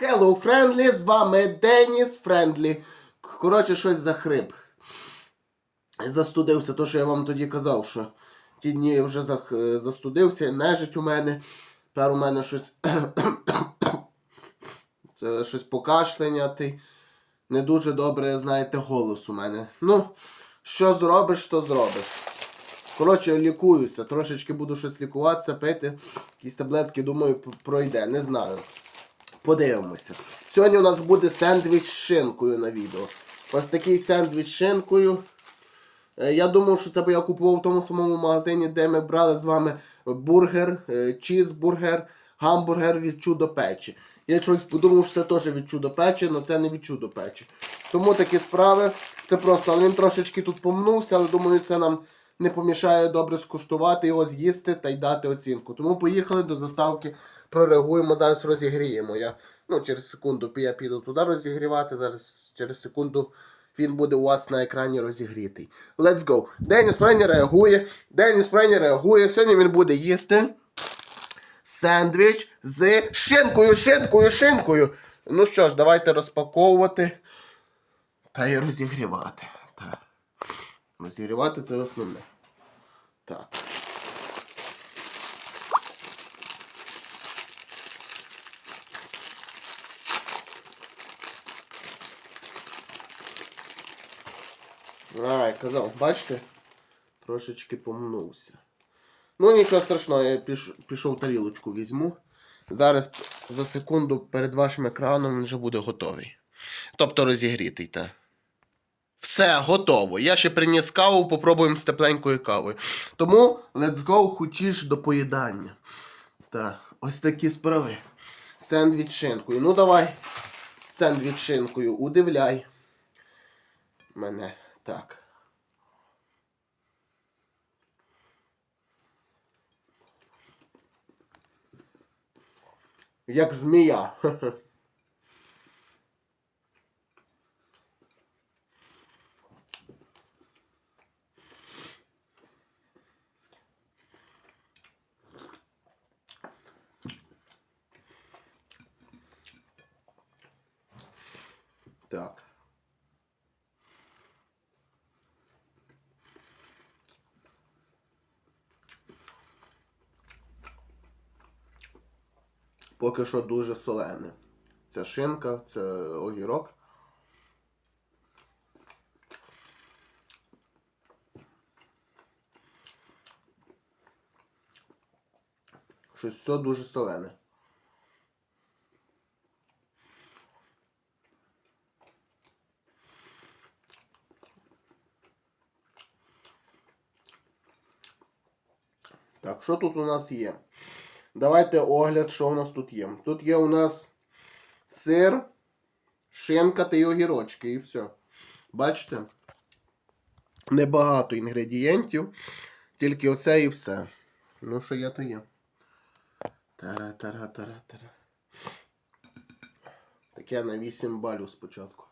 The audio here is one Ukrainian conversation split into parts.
Hello, Friendly, з вами Деніс Френдлі. Коротше, щось захрип. Застудився, то, що я вам тоді казав, що ті дні вже зах- е, застудився, нежить у мене. Тепер у мене щось. Це щось покашлянятий. Не дуже добре, знаєте, голос у мене. Ну, що зробиш, то зробиш. Коротше, лікуюся. Трошечки буду щось лікуватися, пити. Якісь таблетки, думаю, пройде. Не знаю. Подивимося. Сьогодні у нас буде сендвіч з шинкою на відео. Ось такий сендвіч з шинкою. Е, Я думав, що це б я купував в тому самому магазині, де ми брали з вами бургер, е, чізбургер, гамбургер від чудо печі. Я щось подумав, що це теж від чудо печі, але це не від чудо печі. Тому такі справи. Це просто, але він трошечки тут помнувся, але думаю, це нам не помішає добре скуштувати його, з'їсти та й дати оцінку. Тому поїхали до заставки, прореагуємо, зараз розігріємо. Я ну, через секунду я піду туди розігрівати, зараз через секунду він буде у вас на екрані розігрітий. Let's go. Деніс Прені реагує. Деніс Прені реагує. Сьогодні він буде їсти сендвіч з шинкою, шинкою, шинкою. Ну що ж, давайте розпаковувати та й розігрівати. Так. Розігрівати це основне. Так. А, я казав, бачите? Трошечки помнувся. Ну нічого страшного, я піш, пішов тарілочку візьму. Зараз за секунду перед вашим екраном він вже буде готовий. Тобто розігрітий, так. Все, готово. Я ще приніс каву, попробуємо з тепленькою кавою. Тому let's go хочеш до поїдання. Так, ось такі справи. Сендвіч з шинкою. Ну давай. Сендвіч з шинкою. Удивляй. Мене. Так. Як змія. Так. Поки що дуже солене. Це шинка, це огірок. Щось все дуже солене. Що тут у нас є? Давайте огляд, що у нас тут є. Тут є у нас сир, шинка та огірочки, і все. Бачите? Небагато інгредієнтів, тільки оце і все. Ну, що є, то є. Тара-тара-тара-тара. Таке на 8 балів спочатку.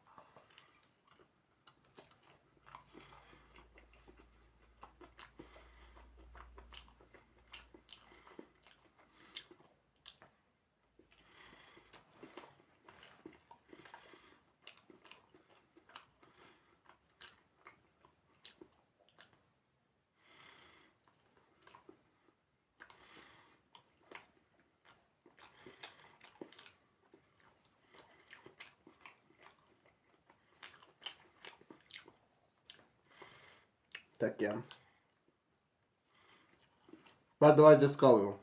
Таке. А давайте з кавою.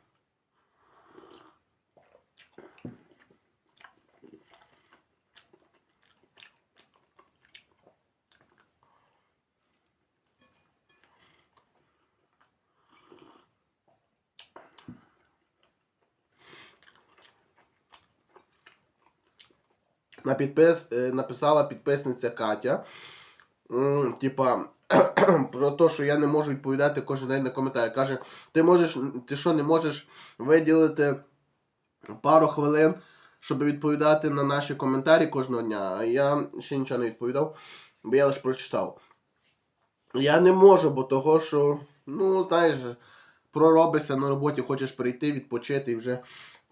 На підпис, е, написала підписниця Катя. Типа, про те, що я не можу відповідати кожен день на коментарі. Каже, ти можеш, ти що не можеш виділити пару хвилин, щоб відповідати на наші коментарі кожного дня. А я ще нічого не відповідав, бо я лише прочитав. Я не можу, бо того, що, ну, знаєш, проробишся на роботі, хочеш прийти, відпочити і вже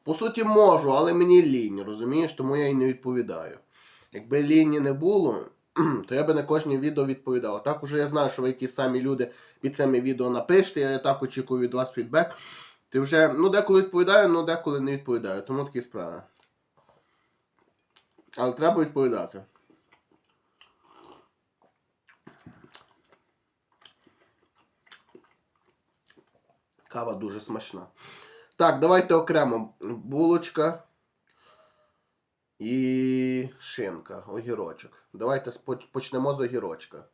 По суті, можу, але мені лінь, розумієш, тому я і не відповідаю. Якби ліні не було, то я би на кожне відео відповідав. Так уже я знаю, що ви ті самі люди під цими відео напишете, я так очікую від вас фідбек. Ти вже, ну, деколи відповідаю, ну деколи не відповідаю. Тому такі справи. Але треба відповідати. Кава дуже смачна. Так, давайте окремо. Булочка і шинка, огірочок. Давайте почнемо з огірочка.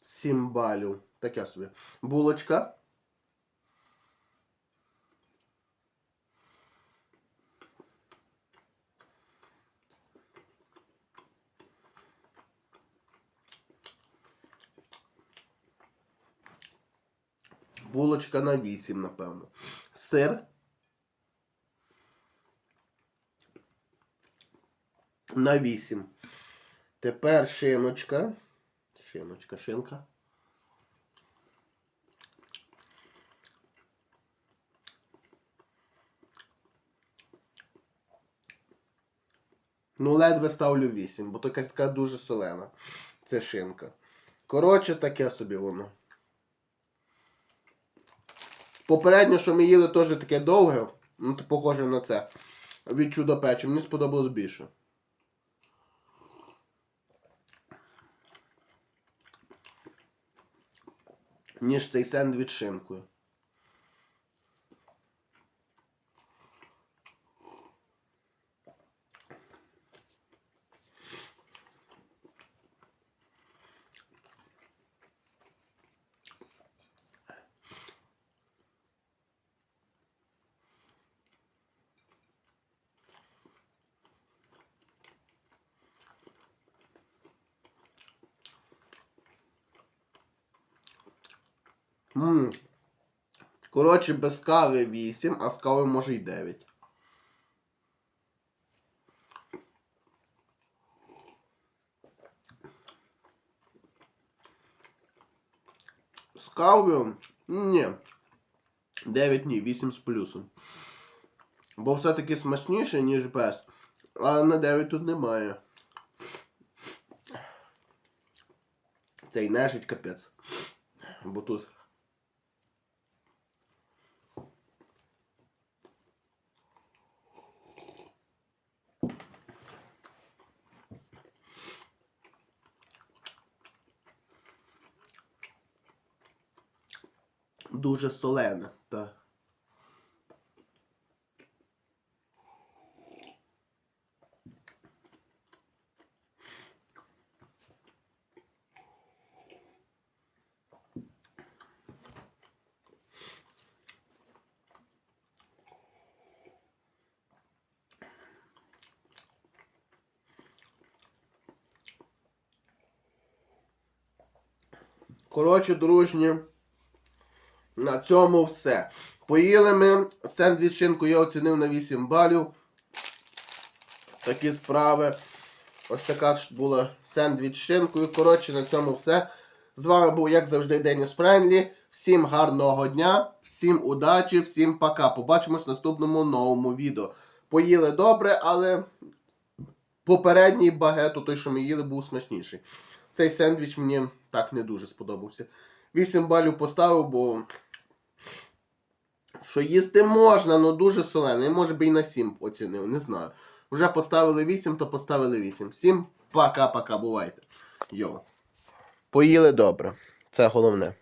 Сімбалю. Таке собі. Булочка. Булочка на 8, напевно. Сир. На 8. Тепер шиночка. Шиночка, шинка. Ну, ледве ставлю 8, бо то якась така дуже солена. Це шинка. Коротше, таке собі воно. Попередньо, що ми їли, теж таке довге, ну, то похоже на це. Від чудо печі. Мені сподобалось більше. Ніж цей сендвіч шинкою. Ммм. Коротше, без кави 8, а з кави може й 9. З кавою? Ні. 9 ні, 8 з плюсом. Бо все-таки смачніше, ніж без. А на 9 тут немає. Цей нежить капець. Бо тут. Дуже солене, так. Коротше, дружні, на цьому все. Поїли ми сендвіч шинку я оцінив на 8 балів. Такі справи. Ось така ж була сендвіч з. Коротше, на цьому все. З вами був, як завжди, Деніс Френлі. Всім гарного дня, всім удачі, всім пока. Побачимось в наступному новому відео. Поїли добре, але попередній багет, той, що ми їли, був смачніший. Цей сендвіч мені так не дуже сподобався. 8 балів поставив, бо що їсти можна, але дуже солене. Може би і на 7 оцінив, не знаю. Вже поставили 8, то поставили 8. Всім пока-пока, бувайте. Йо. Поїли добре. Це головне.